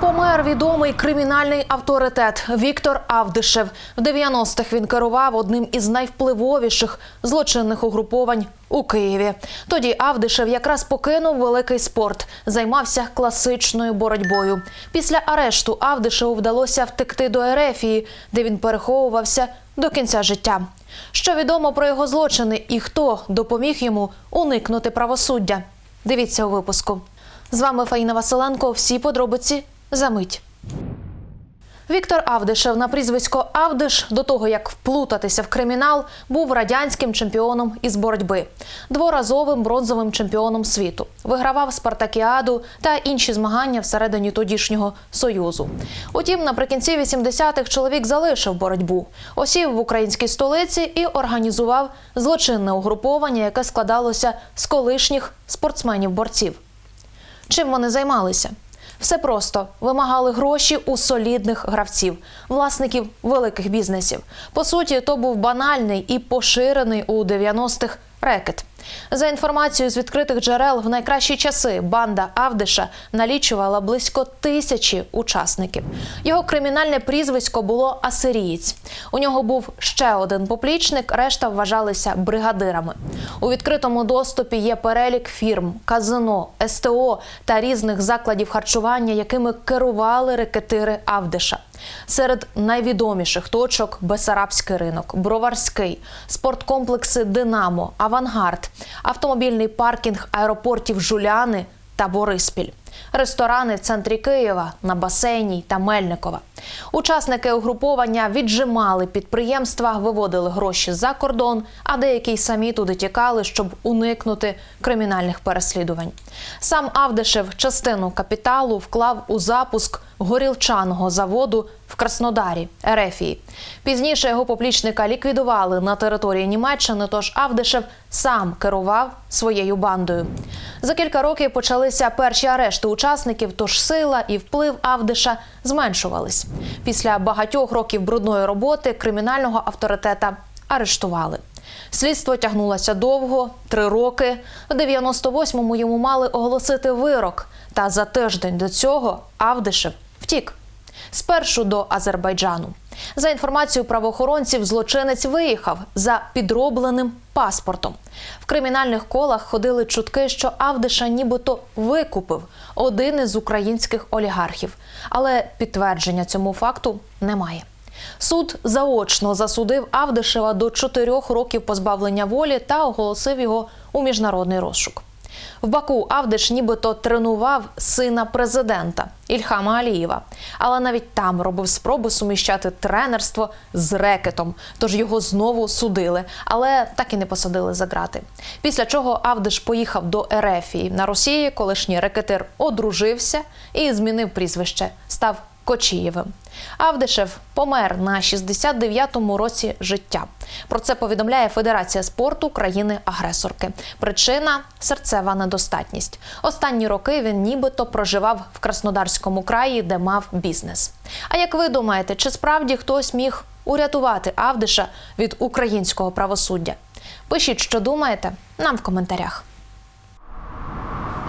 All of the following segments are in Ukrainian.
Помер відомий кримінальний авторитет Віктор Авдишев. В 90-х він керував одним із найвпливовіших злочинних угруповань у Києві. Тоді Авдишев якраз покинув великий спорт, займався класичною боротьбою. Після арешту Авдишеву вдалося втекти до Ерефії, де він переховувався до кінця життя. Що відомо про його злочини і хто допоміг йому уникнути правосуддя? Дивіться у випуску. З вами Фаїна Василенко. Всі подробиці за мить. Віктор Авдишев на прізвисько Авдиш до того, як вплутатися в кримінал, був радянським чемпіоном із боротьби, дворазовим бронзовим чемпіоном світу. Вигравав спартакіаду та інші змагання всередині тодішнього союзу. Утім, наприкінці 80-х чоловік залишив боротьбу, осів в українській столиці і організував злочинне угруповання, яке складалося з колишніх спортсменів-борців. Чим вони займалися? Все просто вимагали гроші у солідних гравців, власників великих бізнесів. По суті, то був банальний і поширений у 90-х рекет. За інформацією з відкритих джерел, в найкращі часи банда Авдиша налічувала близько тисячі учасників. Його кримінальне прізвисько було Асирієць. У нього був ще один поплічник, решта вважалися бригадирами. У відкритому доступі є перелік фірм, казино, СТО та різних закладів харчування, якими керували рекетири Авдиша. Серед найвідоміших точок Бесарабський ринок, Броварський, спорткомплекси Динамо, Авангард, автомобільний паркінг аеропортів Жуляни та Бориспіль, ресторани в центрі Києва на басейні та Мельникова. Учасники угруповання віджимали підприємства, виводили гроші за кордон, а деякі й самі туди тікали, щоб уникнути кримінальних переслідувань. Сам Авдешев частину капіталу вклав у запуск горілчаного заводу в Краснодарі, Ерефії. Пізніше його поплічника ліквідували на території Німеччини, тож Авдешев сам керував своєю бандою. За кілька років почалися перші арешти учасників, тож сила і вплив Авдиша зменшувались. Після багатьох років брудної роботи кримінального авторитета арештували. Слідство тягнулося довго три роки. В 98-му йому мали оголосити вирок. Та за тиждень до цього Авдишев втік. Спершу до Азербайджану. За інформацією правоохоронців, злочинець виїхав за підробленим паспортом. В кримінальних колах ходили чутки, що Авдиша нібито викупив один із українських олігархів, але підтвердження цьому факту немає. Суд заочно засудив Авдишева до чотирьох років позбавлення волі та оголосив його у міжнародний розшук. В Баку Авдиш нібито тренував сина президента Ільхама Алієва, але навіть там робив спроби суміщати тренерство з рекетом. Тож його знову судили, але так і не посадили за грати. Після чого Авдиш поїхав до Ерефії на Росії. Колишній рекетир одружився і змінив прізвище, став Кочієвим. Авдишев помер на 69-му році життя. Про це повідомляє Федерація спорту країни-агресорки. Причина серцева недостатність. Останні роки він нібито проживав в Краснодарському краї, де мав бізнес. А як ви думаєте, чи справді хтось міг урятувати Авдиша від українського правосуддя? Пишіть, що думаєте, нам в коментарях.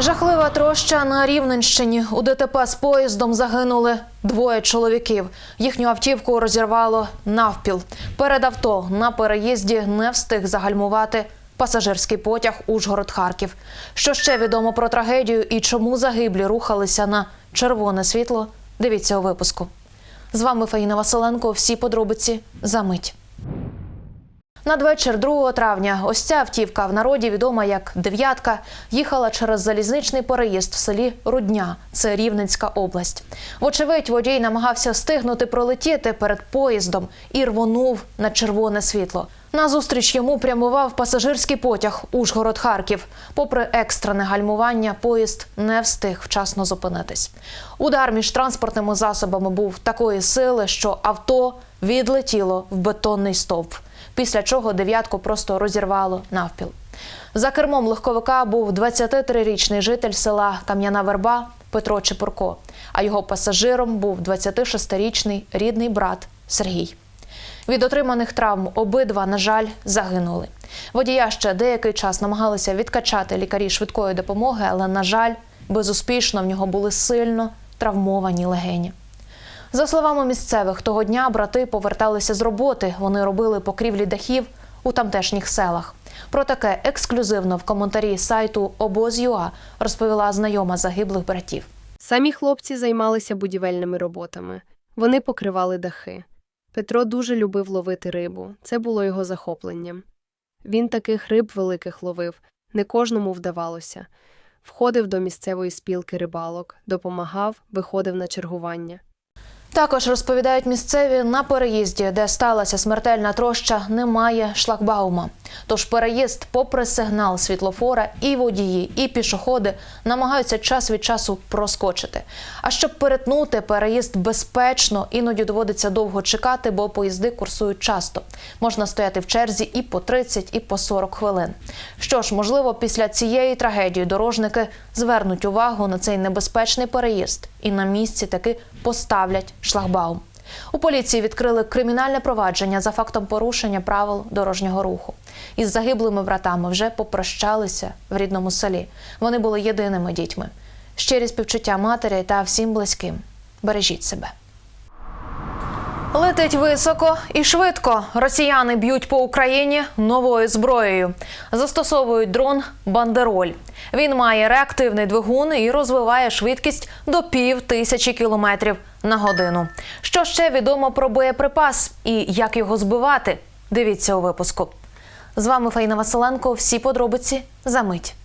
Жахлива троща на Рівненщині. У ДТП з поїздом загинули двоє чоловіків. Їхню автівку розірвало навпіл. Перед авто на переїзді не встиг загальмувати пасажирський потяг Ужгород-Харків. Що ще відомо про трагедію і чому загиблі рухалися на червоне світло? Дивіться у випуску. З вами Фаїна Василенко. Всі подробиці за мить. Надвечір 2 травня ось ця автівка в народі відома як дев'ятка їхала через залізничний переїзд в селі Рудня, це Рівненська область. Вочевидь, водій намагався встигнути пролетіти перед поїздом і рвонув на червоне світло. Назустріч йому прямував пасажирський потяг Ужгород-Харків. Попри екстрене гальмування, поїзд не встиг вчасно зупинитись. Удар між транспортними засобами був такої сили, що авто відлетіло в бетонний стовп після чого дев'ятку просто розірвало навпіл. За кермом легковика був 23-річний житель села Кам'яна Верба Петро Чепурко, а його пасажиром був 26-річний рідний брат Сергій. Від отриманих травм обидва, на жаль, загинули. Водія ще деякий час намагалися відкачати лікарі швидкої допомоги, але, на жаль, безуспішно в нього були сильно травмовані легені. За словами місцевих, того дня брати поверталися з роботи. Вони робили покрівлі дахів у тамтешніх селах. Про таке ексклюзивно в коментарі сайту Обоз.ua розповіла знайома загиблих братів. Самі хлопці займалися будівельними роботами. Вони покривали дахи. Петро дуже любив ловити рибу. Це було його захопленням. Він таких риб великих ловив, не кожному вдавалося. Входив до місцевої спілки рибалок, допомагав, виходив на чергування. Також розповідають місцеві на переїзді, де сталася смертельна троща, немає шлагбаума. Тож переїзд, попри сигнал світлофора, і водії, і пішоходи намагаються час від часу проскочити. А щоб перетнути переїзд безпечно, іноді доводиться довго чекати, бо поїзди курсують часто. Можна стояти в черзі і по 30, і по 40 хвилин. Що ж, можливо, після цієї трагедії дорожники звернуть увагу на цей небезпечний переїзд і на місці таки поставлять шлагбаум. У поліції відкрили кримінальне провадження за фактом порушення правил дорожнього руху. Із загиблими братами вже попрощалися в рідному селі. Вони були єдиними дітьми. Щирі співчуття матері та всім близьким. Бережіть себе. Летить високо і швидко. Росіяни б'ють по Україні новою зброєю. Застосовують дрон Бандероль. Він має реактивний двигун і розвиває швидкість до пів тисячі кілометрів на годину. Що ще відомо про боєприпас і як його збивати? Дивіться у випуску. З вами Фаїна Василенко. Всі подробиці за мить.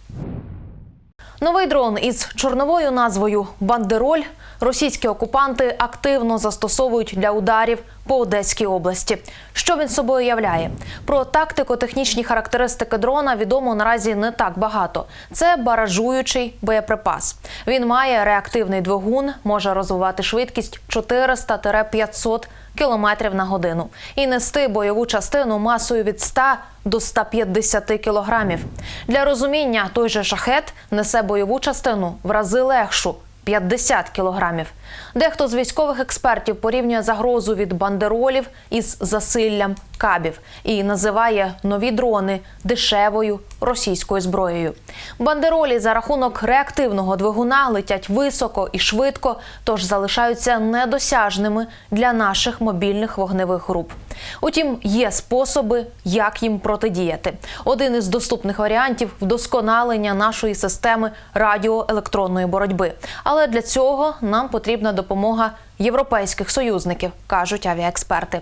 Новий дрон із чорновою назвою Бандероль російські окупанти активно застосовують для ударів по Одеській області. Що він собою являє? Про тактико-технічні характеристики дрона відомо наразі не так багато. Це баражуючий боєприпас. Він має реактивний двигун, може розвивати швидкість 400-500 кілометрів на годину і нести бойову частину масою від 100 до 150 кілограмів. Для розуміння, той же шахет несе бойову частину в рази легшу 50 кілограмів. Дехто з військових експертів порівнює загрозу від бандеролів із засиллям кабів і називає нові дрони дешевою російською зброєю. Бандеролі за рахунок реактивного двигуна летять високо і швидко, тож залишаються недосяжними для наших мобільних вогневих груп. Утім, є способи, як їм протидіяти. Один із доступних варіантів вдосконалення нашої системи радіоелектронної боротьби. Але для цього нам потрібна допомога європейських союзників, кажуть авіаексперти.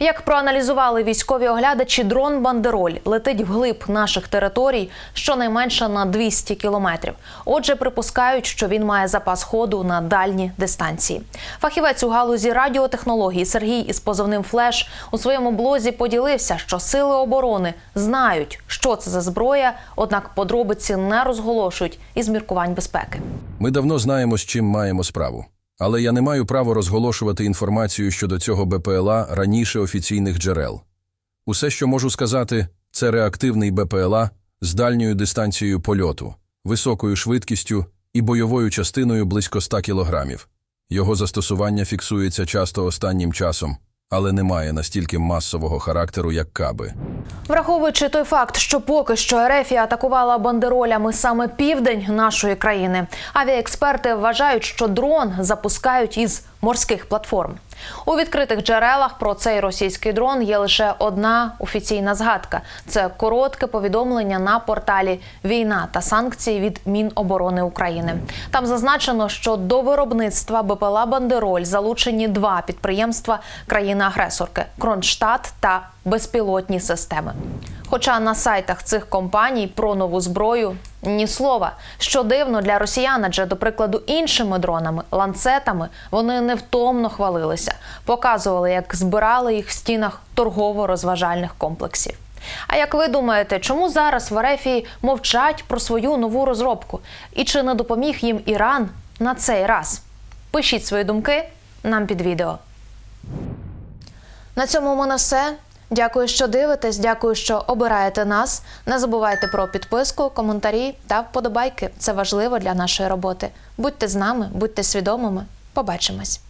Як проаналізували військові оглядачі, дрон Бандероль летить вглиб наших територій щонайменше на 200 кілометрів. Отже, припускають, що він має запас ходу на дальні дистанції. Фахівець у галузі радіотехнологій Сергій із позовним Флеш у своєму блозі поділився, що сили оборони знають, що це за зброя, однак подробиці не розголошують із міркувань безпеки. Ми давно знаємо, з чим маємо справу. Але я не маю права розголошувати інформацію щодо цього БПЛА раніше офіційних джерел. Усе, що можу сказати, це реактивний БПЛА з дальньою дистанцією польоту, високою швидкістю і бойовою частиною близько 100 кілограмів. Його застосування фіксується часто останнім часом, але не має настільки масового характеру, як каби. Враховуючи той факт, що поки що Ерефія атакувала бандеролями саме південь нашої країни, авіаексперти вважають, що дрон запускають із морських платформ. У відкритих джерелах про цей російський дрон є лише одна офіційна згадка: це коротке повідомлення на порталі Війна та санкції від Міноборони України. Там зазначено, що до виробництва БПЛА Бандероль залучені два підприємства країни-агресорки Кронштадт та безпілотні системи. Хоча на сайтах цих компаній про нову зброю ні слова. Що дивно для росіян, адже, до прикладу, іншими дронами, ланцетами вони невтомно хвалилися, показували, як збирали їх в стінах торгово-розважальних комплексів. А як ви думаєте, чому зараз в Арефії мовчать про свою нову розробку? І чи не допоміг їм Іран на цей раз? Пишіть свої думки нам під відео. На цьому у мене все. Дякую, що дивитесь. Дякую, що обираєте нас. Не забувайте про підписку, коментарі та вподобайки. Це важливо для нашої роботи. Будьте з нами, будьте свідомими. Побачимось.